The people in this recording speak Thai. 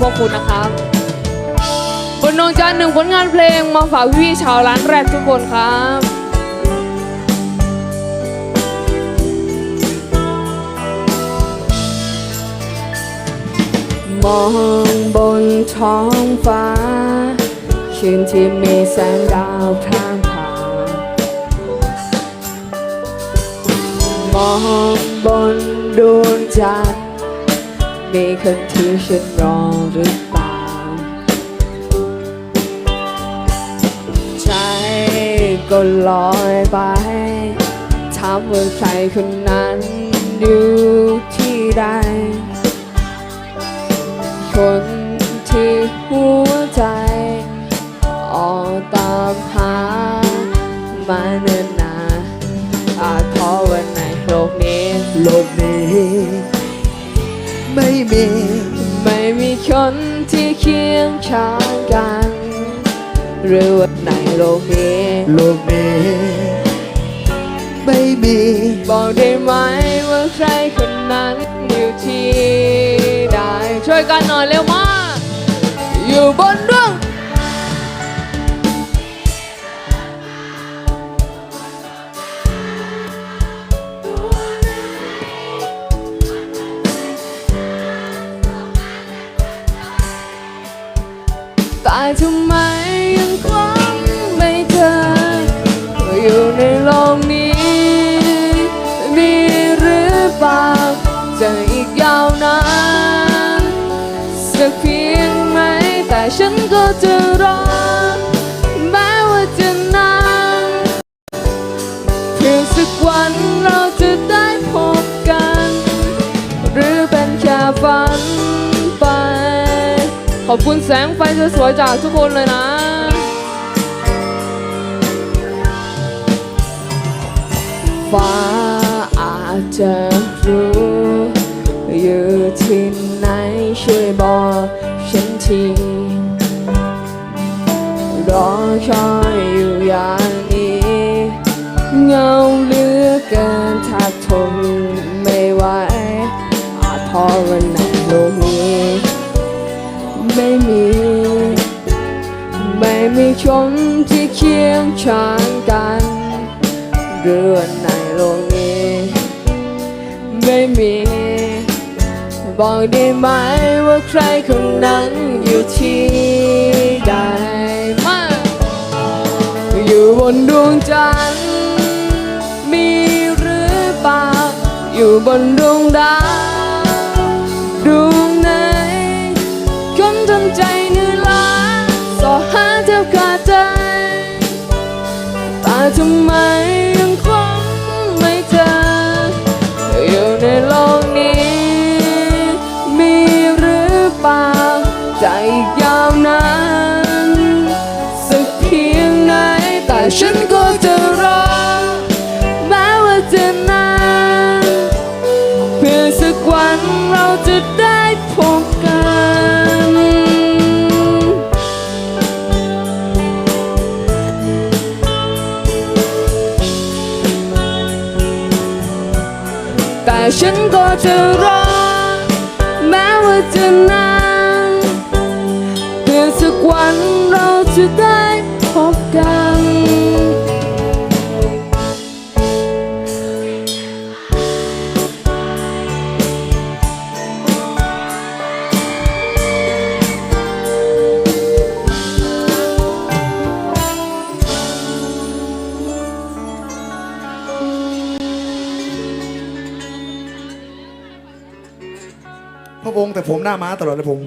พวกคุณนะครับบนดวงจันทร์หนึ่งผลงานเพลงมาฝากพี่ชาวร้านแรกทุกคนครับมองบนท้องฟ้า คืนที่มีแสงดาวพร่างพรางมองบนดวงจันทร์ มีคนที่ฉันรอหรือเปล่า ใจก็ลอยไปถามว่าใครคนนั้นอยู่ที่ใด คนที่หัวใจออกตามหามาเนิ่นนานอาจเพราะวันในโลกนี้โลกนี้ไม่มี ไม่มีคนที่เคียงข้างกัน หรือว่าในโลกนี้โลกนี้ ไม่มี บอกได้ไหมว่าใครคนนั้นอยู่ที่ใดช่วยกันหน่อยเร็วมาก อยู่บนดวง แต่ทำไมยังคว้างไม่เจออยู่ในโลกนี้มีหรือเปล่าจะอีกยาวนานสักเพียงไหมแต่ฉันก็จะรอแม้ว่าจะนานเพียงสักวัน อบคุณแสงไฟสวยๆจากทุกคนเลยนะฟ้าอาจจะรู้อยู่ที่ไหนช่วยบอกฉันทีรอคอยอยู่อย่างนี้เงาเหลือเกินถ้าทนไม่ไหวอาจเพราวันในโลกนี้ ไม่มี ไม่มีคนที่เคียงข้างกันเรื่องในโลกนี้ ไม่มี บอกได้ไหมว่าใครคนนั้นอยู่ที่ใดมาอยู่บนดวงจันทร์มีหรือเปล่าอยู่บนดวงดาว ทำไมยังคงไม่เจออยู่ในโลกนี้ มีหรือเปล่า ใจยาวนานสักเพียงไหนแต่ฉันก็ ฉันก็จะรอ แม้ว่าจะนานเพื่อสักวันเราจะได้ พระองค์แต่ผมหน้าม้าตลอดเลยผม